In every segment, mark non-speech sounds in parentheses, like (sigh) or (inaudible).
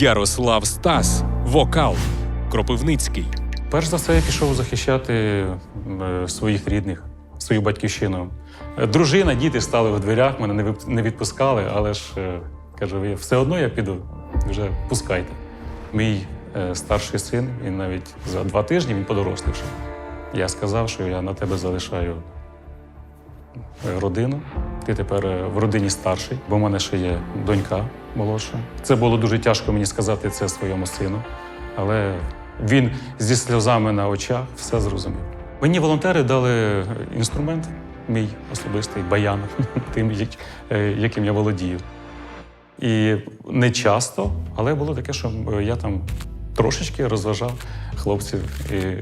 Ярослав Стас, вокал, Кропивницький. Перш за все, я пішов захищати е, своїх рідних, свою батьківщину. Е, Дружина, діти стали в дверях, мене не відпускали, але ж е, кажу, все одно я піду, вже пускайте. Мій старший син, він навіть за два тижні він подорослішав. Я сказав, що я на тебе залишаю родину. Ти тепер е, в родині старший, бо в мене ще є донька молодша. Це було дуже тяжко мені сказати це своєму сину, але він зі сльозами на очах все зрозумів. Мені волонтери дали інструмент, мій особистий баян, (laughs) тим, е, яким я володію. І не часто, але було таке, що е, я там трошечки розважав хлопців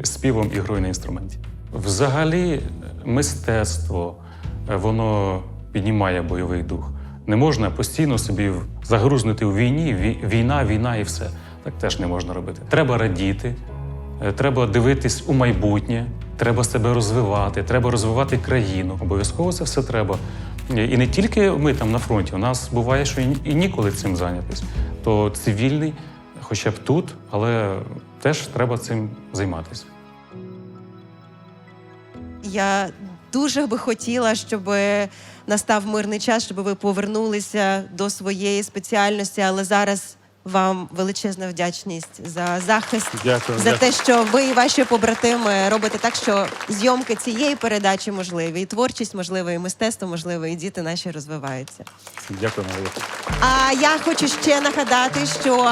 співом і грою на інструменті. Взагалі, е, мистецтво е, воно піднімає бойовий дух. Не можна постійно собі загрузнути у війні, війна, війна і все. Так теж не можна робити. Треба радіти, е, треба дивитись у майбутнє, треба себе розвивати, треба розвивати країну. Обов'язково це все треба. І не тільки ми там на фронті, у нас буває, що і ніколи цим зайнятися. То цивільний, хоча б тут, але теж треба цим займатися. Я дуже би хотіла, щоб настав мирний час, щоб ви повернулися до своєї спеціальності, але зараз вам величезна вдячність за захист, Дякую. за те, що ви і ваші побратими робите так, що зйомки цієї передачі можливі, і творчість можлива, і мистецтво можливе, і діти наші розвиваються. Дякую, А я хочу ще нагадати, що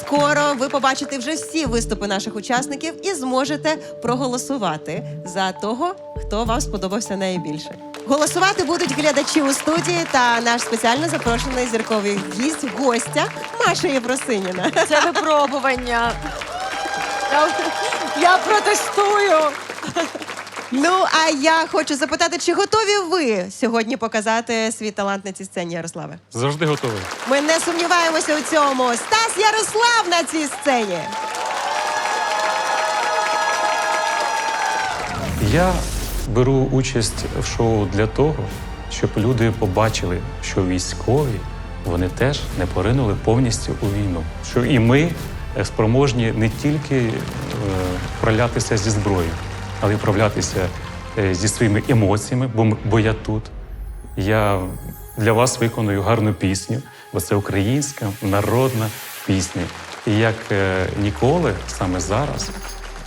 скоро ви побачите вже всі виступи наших учасників і зможете проголосувати за того, хто вам сподобався найбільше. Голосувати будуть глядачі у студії та наш спеціально запрошений зірковий гість, гостя Маша Євросиніна. Це випробування. Я, я протестую. Ну а я хочу запитати, чи готові ви сьогодні показати свій талант на цій сцені, Ярославе? Завжди готовий. Ми не сумніваємося у цьому. Стас Ярослав на цій сцені. Я беру участь в шоу для того, щоб люди побачили, що військові вони теж не поринули повністю у війну. Що і ми е, спроможні не тільки е, вправлятися зі зброєю, але й вправлятися е, зі своїми емоціями, бо, бо я тут. Я для вас виконую гарну пісню, бо це українська народна пісня. І як е, ніколи, саме зараз,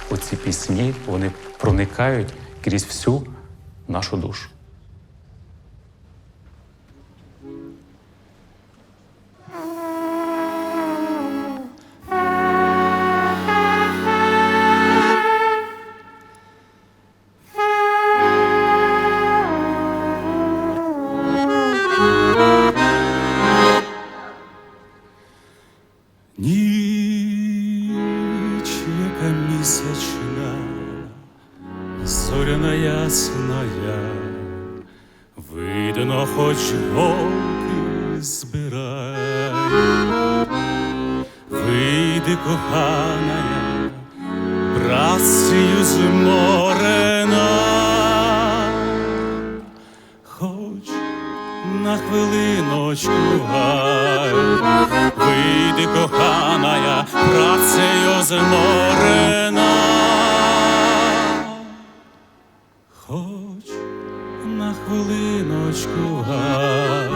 оці пісні вони проникають крізь всю нашу душу. Ясная, видно, хоч голки збирай, вийди, коханая, працею зморена, хоч на хвилиночку гай, вийди, коханая, працею зморена, хвилиночку гай,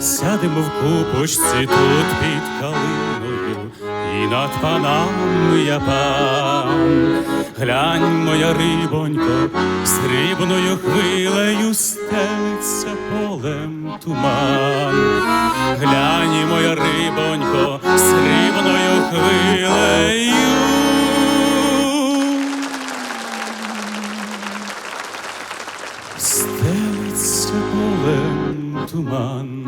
сядемо в купочці тут під калиною, і над панами я пан. Глянь, моя рибонько, срібною хвилею стелиться полем туман. Глянь, моя рибонько, срібною хвилею. Туман.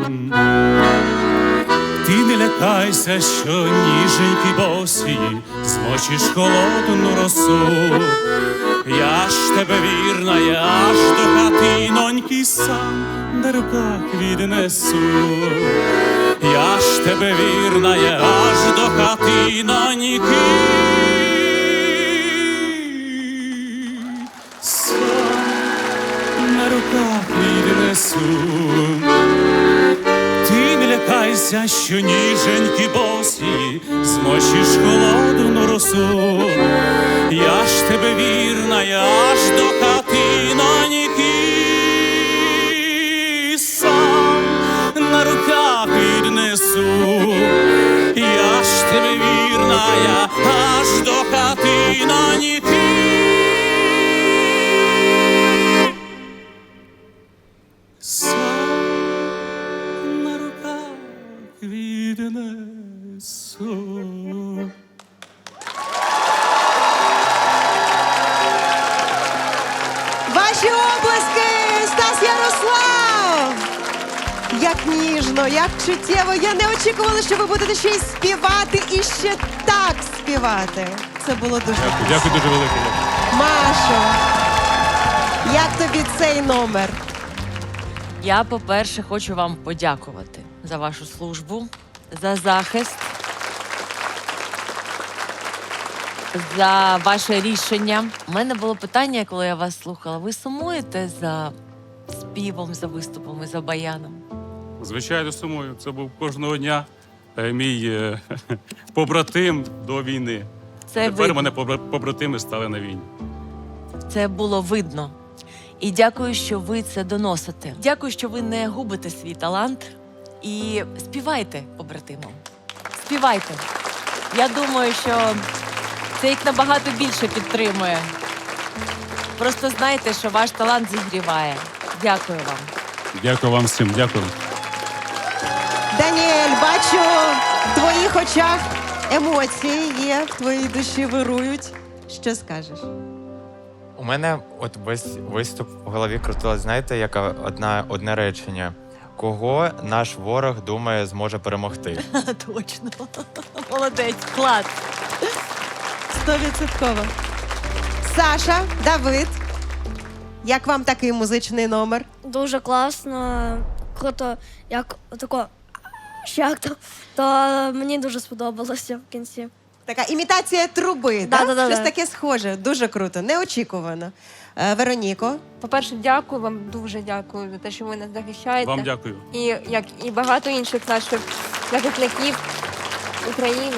Ти не лякайся, що ніженькі босі змочиш холодну росу. Я ж тебе вірна, я аж до хатиноньки сам на руках віднесу. Я ж тебе вірна, я аж до хатиноньки. Сам на руках. Ти не лякайся. що ніженьки босі, змочиш холодну росу. Я ж тебе вірна, я ж до хати на ніки сам на руках віднесу. Я ж тебе вірна, я аж до хати на ніки. Віднесу. Ваші обласки! Стас Ярослав! Як ніжно, як чуттєво. Я не очікувала, що ви будете ще й співати і ще так співати. Це було дуже Дякую, дякую дуже велике. Машо. Як тобі цей номер? Я, по-перше, хочу вам подякувати за вашу службу, за захист, за ваше рішення. У мене було питання, коли я вас слухала. Ви сумуєте за співом, за виступом і за баяном? Звичайно, сумую. Це був кожного дня е, мій е, (laughs) побратим до війни. Це Тепер видно. мене побра- побратими стали на війні. Це було видно. І дякую, що ви це доносите. Дякую, що ви не губите свій талант і співайте побратимам. Співайте. Я думаю, що це їх набагато більше підтримує. Просто знайте, що ваш талант зігріває. Дякую вам. Дякую вам всім. Дякую. Даніель, бачу в твоїх очах емоції є, в твоїй душі вирують. Що скажеш? У мене от весь виступ в голові крутилось, знаєте, яке одна, одне речення. Кого наш ворог думає зможе перемогти? (laughs) Точно. Молодець, клас. Стовідсотково. Саша, Давид. Як вам такий музичний номер? Дуже класно, круто, як тако як то, то мені дуже сподобалося в кінці. Така імітація труби, Да, так? да, да, Щось да. таке схоже, дуже круто, неочікувано. Е, Вероніко, По-перше, дякую вам дуже дякую за те, що ви нас захищаєте. Вам дякую. І як і багато інших наших захисників України.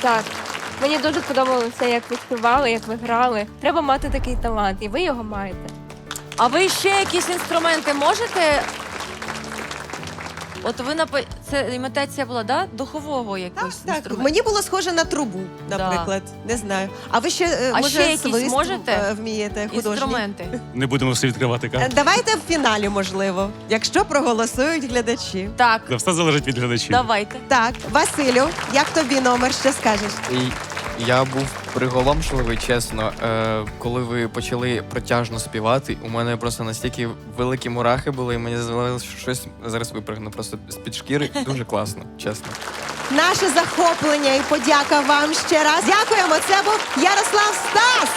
Так. Мені дуже подобалося, як ви співали, як ви грали. Треба мати такий талант, і ви його маєте. А ви ще якісь інструменти можете? От ви напа... це імітація була, да? Духового якогось так, інструменту. мені було схоже на трубу, Да. наприклад. Не знаю. А ви ще, е, А може, ще якісь свист можете? е, вмієте художній? інструменти. (laughs) Не будемо все відкривати Е, карти. Давайте в фіналі, можливо, якщо проголосують глядачі. Так, все залежить від глядачів. давайте. Так, Василю, як тобі номер? Що скажеш? І я був приголомшливий, чесно. Е, коли ви почали протяжно співати, у мене просто настільки великі мурахи були, і мені здавалося, що щось зараз Випригну просто з-під шкіри. Дуже класно, (laughs) чесно. Наше захоплення і подяка вам ще раз. Дякуємо. Це був Ярослав Стас.